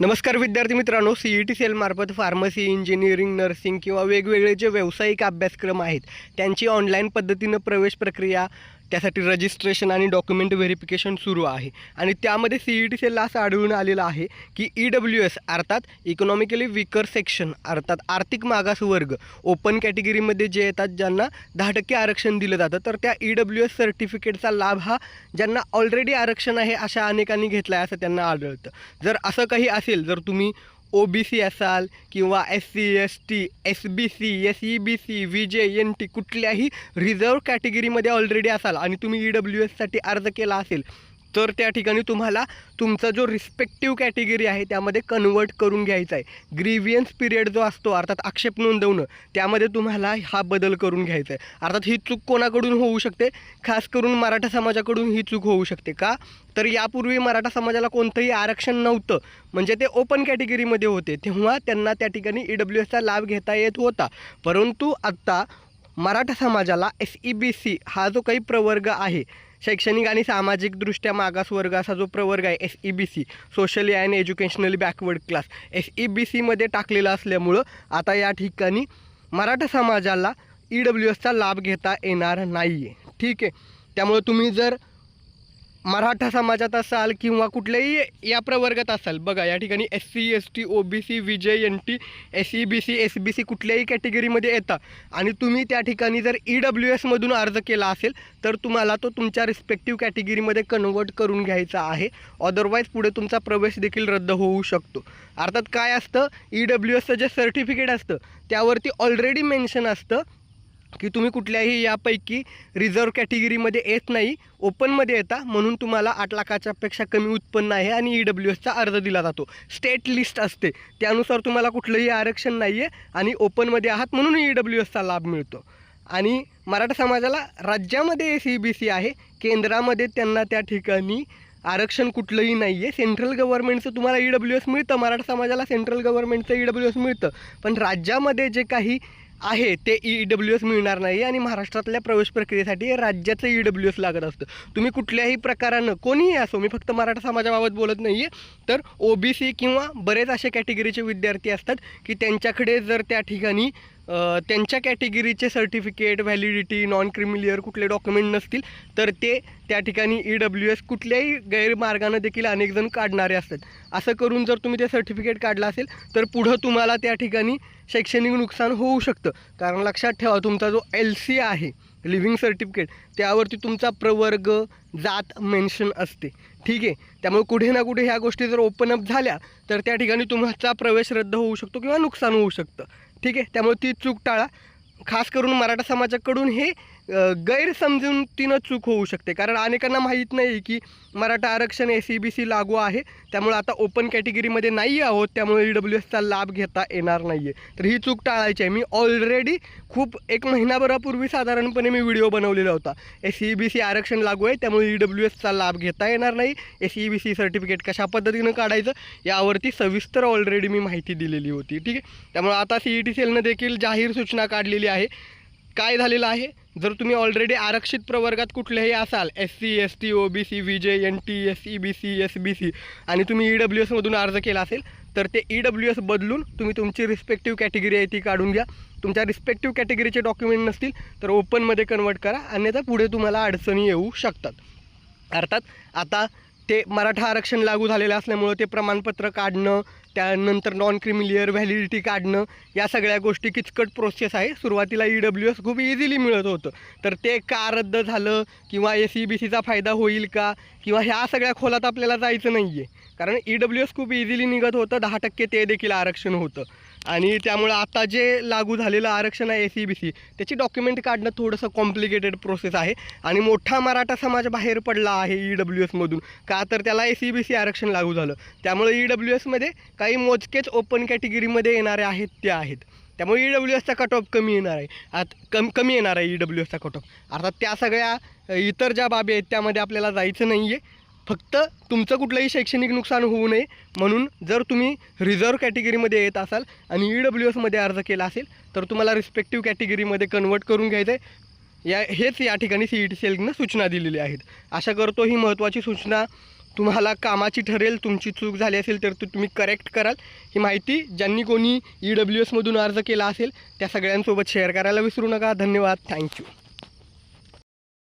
नमस्कार विद्यार्थी मित्रांनो सी ई टी सेलमार्फत फार्मसी इंजिनिअरिंग नर्सिंग किंवा वेगवेगळे जे व्यावसायिक अभ्यासक्रम आहेत त्यांची ऑनलाईन पद्धतीनं प्रवेश प्रक्रिया त्यासाठी रजिस्ट्रेशन आणि डॉक्युमेंट व्हेरिफिकेशन सुरू आहे. आणि त्यामध्ये सी ई टी सेलला असं आढळून आलेलं आहे की ई डब्ल्यू एस अर्थात इकॉनॉमिकली विकर सेक्शन अर्थात आर्थिक मागास वर्ग ओपन कॅटेगरीमध्ये जे येतात ज्यांना दहा टक्के आरक्षण दिलं जातं तर त्या ई डब्ल्यू एस सर्टिफिकेटचा लाभ हा ज्यांना ऑलरेडी आरक्षण आहे अशा अनेकांनी घेतला आहे असं त्यांना आढळतं. जर असं काही असेल जर तुम्ही ओ बी सी असाल किंवा S C S T S B C S E B C V J N T कुठल्याही रिझर्व कॅटेगरीमध्ये ऑलरेडी असाल आणि तुम्ही ई डब्ल्यू एससाठी अर्ज केला असेल तर त्या ठिकाणी तुम्हाला तुमचा जो रिस्पेक्टिव्ह कॅटेगरी आहे त्यामध्ये कन्वर्ट करून घ्यायचा आहे. ग्रीवियन्स पिरियड जो असतो अर्थात आक्षेप नोंदवणं त्यामध्ये तुम्हाला हा बदल करून घ्यायचा आहे. अर्थात ही चूक कोणाकडून होऊ शकते? खास करून मराठा समाजाकडून ही चूक होऊ शकते का? तर यापूर्वी मराठा समाजाला कोणतंही आरक्षण नव्हतं. म्हणजे ते ओपन कॅटेगरीमध्ये होते. तेव्हा त्यांना त्या ठिकाणी ई डब्ल्यू एसचा लाभ घेता येत होता. परंतु आत्ता मराठा समाजाला एस ई बी सी हा जो काही प्रवर्ग आहे शैक्षणिक आणि सामाजिकदृष्ट्या मागासवर्ग असा जो प्रवर्ग आहे S E B C socially and educationally backward class S E B सीमध्ये टाकलेला असल्यामुळं आता या ठिकाणी मराठा समाजाला ई डब्ल्यू एसचा लाभ घेता येणार नाही आहे ठीक आहे. त्यामुळं तुम्ही जर मराठा समाजात असाल किंवा कुठल्याही या प्रवर्गात असाल बघा या ठिकाणी S C S T O B C V J N T S E B C S B C कुठल्याही कॅटेगरीमध्ये येता आणि तुम्ही त्या ठिकाणी जर ई डब्ल्यू एसमधून अर्ज केला असेल तर तुम्हाला तो तुमच्या रिस्पेक्टिव्ह कॅटेगरीमध्ये कन्वर्ट करून घ्यायचा आहे. अदरवाईज पुढे तुमचा प्रवेश देखील रद्द होऊ शकतो. अर्थात काय असतं? ई डब्ल्यू एसचं जे सर्टिफिकेट असतं त्यावरती ऑलरेडी मेन्शन असतं की तुम्ही कुठल्याही यापैकी रिझर्व कॅटेगरीमध्ये येत नाही ओपनमध्ये येता म्हणून तुम्हाला आठ लाखाच्यापेक्षा कमी उत्पन्न आहे आणि ई डब्ल्यू एसचा अर्ज दिला जातो. स्टेट लिस्ट असते. त्यानुसार तुम्हाला कुठलंही आरक्षण नाही आहे आणि ओपनमध्ये आहात म्हणून ई डब्ल्यू एसचा लाभ मिळतो. आणि मराठा समाजाला राज्यामध्ये एस ई बी सी आहे. केंद्रामध्ये त्यांना त्या ठिकाणी आरक्षण कुठलंही नाही आहे सेंट्रल गव्हर्नमेंटचं तुम्हाला ई डब्ल्यू एस मिळतं. मराठा समाजाला सेंट्रल गव्हर्नमेंटचं ई डब्ल्यू एस मिळतं. पण राज्यामध्ये जे काही आहे ते ई डब्ल्यू एस मिळणार नाही आणि महाराष्ट्रातल्या प्रवेश प्रक्रियेसाठी राज्याचं ई डब्ल्यू एस लागत असतं. तुम्ही कुठल्याही प्रकारानं कोणीही असो मी फक्त मराठा समाजाबाबत बोलत नाही आहे तर ओ बी सी किंवा बरेच असे कॅटेगरीचे विद्यार्थी असतात की त्यांच्याकडे जर त्या ठिकाणी त्यांच्या कॅटेगरीचे certificate validity non creamy layer कुठले डॉक्युमेंट नसतील तर ते त्या ठिकाणी ई डब्ल्यू एस कुठल्याही गैरमार्गानं देखील अनेक जण काढणारे असतात. असं करून जर तुम्ही ते सर्टिफिकेट काढलं असेल तर पुढं तुम्हाला त्या ठिकाणी शैक्षणिक नुकसान होऊ शकतं. कारण लक्षात ठेवा तुमचा जो एल सी आहे लिव्हिंग सर्टिफिकेट त्यावरती तुमचा प्रवर्ग जात मेन्शन असते. ठीक आहे? त्यामुळे कुठे ना कुठे ह्या गोष्टी जर ओपन अप झाल्या तर त्या ठिकाणी तुमचा प्रवेश रद्द होऊ शकतो किंवा नुकसान होऊ शकतं. ठीक आहे? त्यामुळे ती चूक टाळा. खास करून मराठा समाजाकडून हे गैरसमजून तिनं चूक होऊ शकते. कारण अनेकांना माहीत नाही की मराठा आरक्षण एस ई बी सी लागू आहे. त्यामुळे आता ओपन कॅटेगरीमध्ये नाही आहोत. त्यामुळे ई डब्ल्यू एसचा लाभ घेता येणार नाही आहे तर ही चूक टाळायची आहे. मी ऑलरेडी खूप एक महिनाभरापूर्वी साधारणपणे मी व्हिडिओ बनवलेला होता. एस ई बी सी आरक्षण लागू आहे. त्यामुळे ई डब्ल्यू एसचा लाभ घेता येणार नाही. S E B C certificate कशा पद्धतीनं काढायचं यावरती सविस्तर ऑलरेडी मी माहिती दिलेली होती. ठीक आहे? त्यामुळे आता सी ई टी सेलनं देखील जाहीर सूचना काढलेली आहे. काय झालेलं आहे? जर तुम्ही ऑलरेडी आरक्षित प्रवर्गात कुठलेही असाल S C S T O B C V J N T S E B C S B C आणि तुम्ही ई डब्ल्यू एसमधून अर्ज केला असेल तर ते ई डब्ल्यू एस बदलून तुम्ही तुमची रिस्पेक्टिव्ह कॅटेगरी आहे ती काढून घ्या. तुमच्या रिस्पेक्टिव्ह कॅटेगरीचे डॉक्युमेंट नसतील तर ओपनमध्ये कन्वर्ट करा. अन्यथा पुढे तुम्हाला अडचणी येऊ शकतात. अर्थात आता ते मराठा आरक्षण लागू झालेलं असल्यामुळं ते प्रमाणपत्र काढणं त्यानंतर नॉन क्रिमिलियर व्हॅलिडिटी काढणं या सगळ्या गोष्टी किचकट प्रोसेस आहे. सुरुवातीला ई डब्ल्यू एस खूप इझिली मिळत होतं. तर ते का रद्द झालं किंवा एस सी बी सीचा फायदा होईल का किंवा ह्या सगळ्या खोलात आपल्याला जायचं नाही आहे कारण ई डब्ल्यू एस खूप इझिली निघत होतं. दहा टक्के ते देखील आरक्षण होतं. आणि त्यामुळं आता जे लागू झालेलं आरक्षण आहे ए सी बी सी त्याची डॉक्युमेंट काढणं थोडंसं कॉम्प्लिकेटेड प्रोसेस आहे. आणि मोठा मराठा समाज बाहेर पडला आहे ई डब्ल्यू एसमधून का तर त्याला ए सी बी सी आरक्षण लागू झालं. त्यामुळे ई डब्ल्यू एसमध्ये काही मोजकेच ओपन कॅटेगरीमध्ये येणारे आहेत ते आहेत. त्यामुळे ई डब्ल्यू एसचा कट ऑफ कमी येणार आहे. आत कम कमी येणार आहे ई डब्ल्यू एसचा कट ऑफ अर्थात त्या सगळ्या इतर ज्या बाबी आहेत त्यामध्ये आपल्याला जायचं नाही आहे फक्त तुमचं कुठलंही शैक्षणिक नुकसान होऊ नये. म्हणून जर तुम्ही रिझर्व कॅटेगरीमध्ये येत असाल आणि ई डब्ल्यू एसमध्ये अर्ज केला असेल तर तुम्हाला रिस्पेक्टिव्ह कॅटेगरीमध्ये कन्वर्ट करून घ्यायचं आहे या हेच या ठिकाणी सी ई टी सेलनं सूचना दिलेली आहेत. आशा करतो ही महत्त्वाची सूचना तुम्हाला कामाची ठरेल तुमची चूक झाली असेल तर ती तुम्ही करेक्ट कराल. ही माहिती ज्यांनी कोणी ई डब्ल्यू एसमधून अर्ज केला असेल त्या सगळ्यांसोबत शेअर करायला विसरू नका. धन्यवाद. थँक्यू